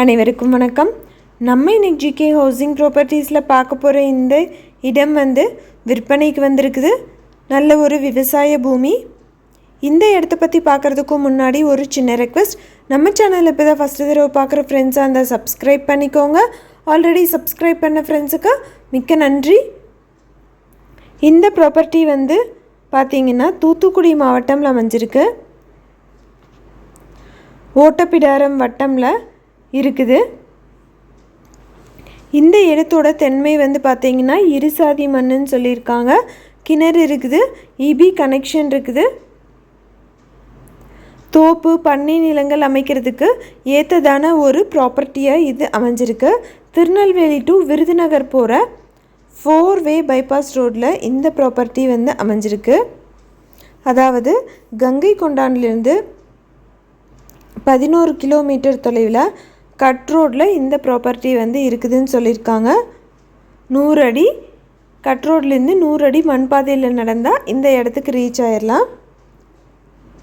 அனைவருக்கும் வணக்கம். நம்ம இன்னைக்கு ஜிகே ஹவுசிங் ப்ராப்பர்ட்டிஸில் பார்க்க போகிற இந்த இடம் வந்து விற்பனைக்கு வந்திருக்குது. நல்ல ஒரு விவசாய பூமி. இந்த இடத்த பற்றி பார்க்குறதுக்கு முன்னாடி ஒரு சின்ன ரெக்வெஸ்ட் நம்ம சேனலில் இப்போ தான் ஃபஸ்ட்டு தடவை பார்க்குற ஃப்ரெண்ட்ஸாக இருந்தால் சப்ஸ்கிரைப் பண்ணிக்கோங்க. ஆல்ரெடி சப்ஸ்கிரைப் பண்ண ஃப்ரெண்ட்ஸுக்கு மிக்க நன்றி. இந்த ப்ராப்பர்ட்டி வந்து பார்த்தீங்கன்னா தூத்துக்குடி மாவட்டம்ல அமைஞ்சிருக்கு. ஓட்டப்பிடாரம் வட்டமில் இருக்குது. இந்த இடத்தோட தென்மை வந்து பார்த்தீங்கன்னா இருசாதி மண்ணுன்னு சொல்லியிருக்காங்க. கிணறு இருக்குது இபி கனெக்ஷன் இருக்குது. தோப்பு பண்ணை நிலங்கள் அமைக்கிறதுக்கு ஏற்றதான ஒரு ப்ராப்பர்ட்டியாக இது அமைஞ்சிருக்கு. திருநெல்வேலி டு விருதுநகர் போகிற ஃபோர் வே பைபாஸ் ரோட்டில் இந்த ப்ராப்பர்ட்டி வந்து அமைஞ்சிருக்கு. அதாவது கங்கை கொண்டான்லேருந்து பதினோரு கிலோமீட்டர் தொலைவில் கட் ரோட்டில் இந்த ப்ராப்பர்ட்டி வந்து இருக்குதுன்னு சொல்லியிருக்காங்க. நூறு அடி கட் ரோட்லேருந்து நூறு அடி மண் பாதையில் நடந்தால் இந்த இடத்துக்கு ரீச் ஆயிடலாம்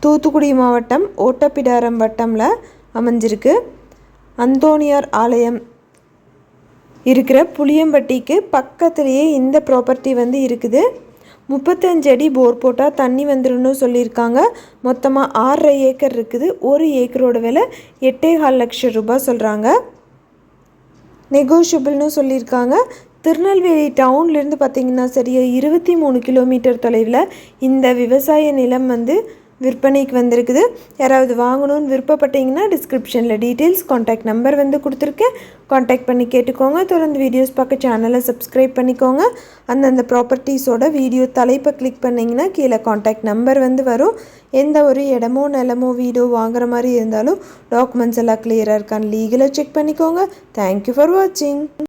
தூத்துக்குடி மாவட்டம் ஓட்டப்பிடாரம் வட்டமில் அமைஞ்சிருக்கு. அந்தோனியார் ஆலயம் இருக்கிற புளியம்பட்டிக்கு பக்கத்துலேயே இந்த ப்ராப்பர்ட்டி வந்து இருக்குது. முப்பத்தஞ்சு அடி போர் போட்டால் தண்ணி வந்துடும்னு சொல்லியிருக்காங்க. மொத்தமாக ஆறரை ஏக்கர் இருக்குது. ஒரு ஏக்கரோட விலை எட்டே கால் லட்சம் ரூபாய் சொல்கிறாங்க நெகோஷியபிள்னு சொல்லியிருக்காங்க. திருநெல்வேலி டவுன்லேருந்து பார்த்தீங்கன்னா சரியாக இருபத்தி மூணு கிலோமீட்டர் தொலைவில் இந்த விவசாய நிலம் வந்து விற்பனைக்கு வந்திருக்குது. யாராவது வாங்கணும்னு விருப்பப்பட்டீங்கன்னா டிஸ்கிரிப்ஷனில் டீட்டெயில்ஸ் காண்டாக்ட் நம்பர் வந்து கொடுத்துருக்கேன். காண்டாக்ட் பண்ணி கேட்டுக்கோங்க. தொடர்ந்து வீடியோஸ் பார்க்க சேனலை சப்ஸ்கிரைப் பண்ணிக்கோங்க. அந்தந்த ப்ராப்பர்ட்டிஸோட வீடியோ தலைப்பை கிளிக் பண்ணிங்கன்னா கீழே காண்டாக்ட் நம்பர் வந்து வரும். எந்த ஒரு இடமோ நிலமோ வீடோ வாங்குற மாதிரி இருந்தாலும் டாக்குமெண்ட்ஸ் எல்லாம் கிளியராக இருக்கான்னு லீகலாக செக் பண்ணிக்கோங்க. தேங்க்யூ ஃபார் வாட்சிங்